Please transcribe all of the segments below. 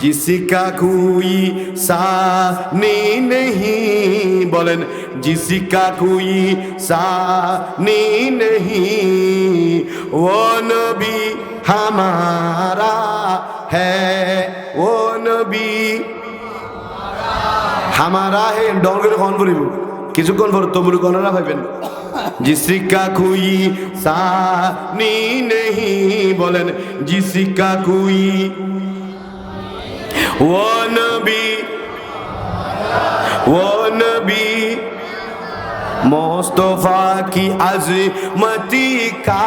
জিসিকা কুই সানি নেহি বলেন জিসিকা কুই সানি নেহি ও নবী হামারা হ্যাঁ ও নবী হামারা হে ডর করে ফোন করিব কিছুক্ষণ পর তবুর গণনা পাইবেন। জিসিকা কুই সানি নেহি, বলেন, জিসিকা কুই ওয়ানবি ওয়ানবি মোস্তফা কি আজমতি কা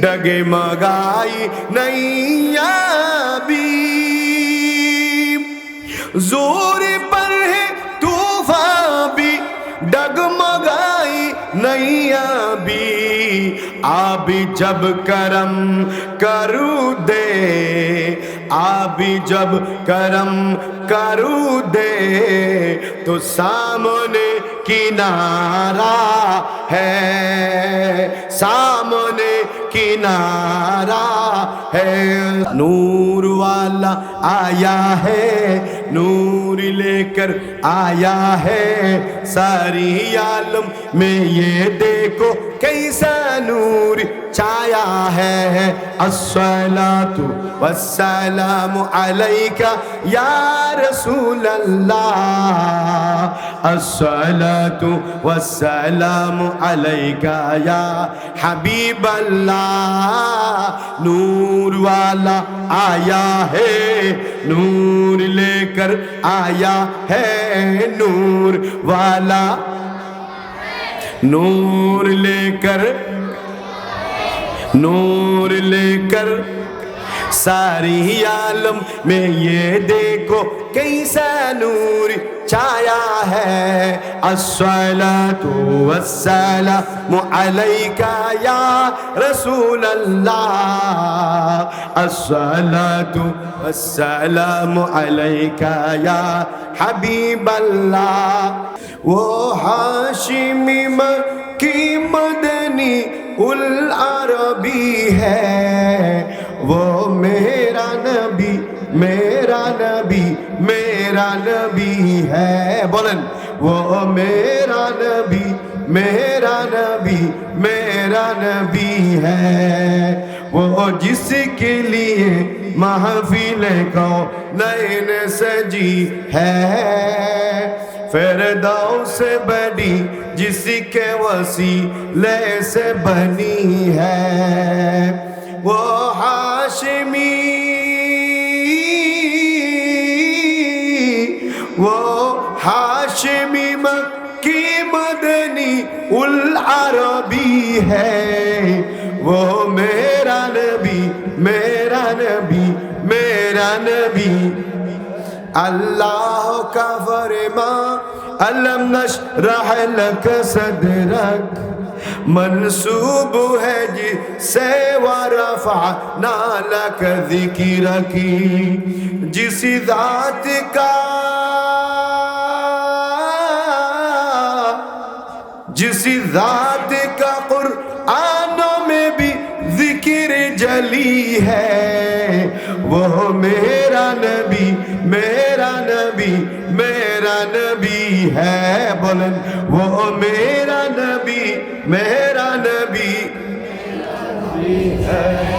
ڈگے مگائی نیا بھی زور پر ہے تو فابی ڈگمگائی نیا بھی آبی جب کرم کرو دے آبی جب کرم کرو دے تو سامنے کنارہ ہے سامنے کنارہ ہے نور والا آیا ہے نور لے کر آیا ہے ساری عالم میں یہ دیکھو کیسا نور چھایا ہے الصلاة والسلام علیکہ یا رسول اللہ الصلاة والسلام علیکہ یا حبیب اللہ نور والا آیا ہے، نور لے کر آیا ہے، نور والا. نور لے کر، نور لے کر. ساری عالم میں یہ چھایا ہے۔ الصلاة والسلام علیکہ یا رسول اللہ۔ الصلاة والسلام علیکہ یا حبیب اللہ۔ وہ ہاشمی مکی مدنی العربی ہے۔ وہ میرا نبی میرا نبی، میرا نبی ہے۔ بولن۔ وہ میرا نبی میرا نبی میرا نبی ہے۔ وہ جس کے لیے محفل کو نین سجی ہے۔ فرداؤں سے بڑی جس کے وسیلے سے بنی ہے۔ وہ وہ ہاشمی مکی مدنی العربی ہے۔ وہ میرا نبی میرا نبی میرا نبی۔ اللہ کا فرما، علم نشرح لک صدرک۔ منصوب ہے جس سے ورفعنا لک ذکرکی۔ جس ذات کا جس ذات کا قرآنوں میں بھی ذکر جلی ہے وہ میرا نبی میرا نبی میرا نبی ہے۔ بولن وہ میرا نبی میرا نبی ہے۔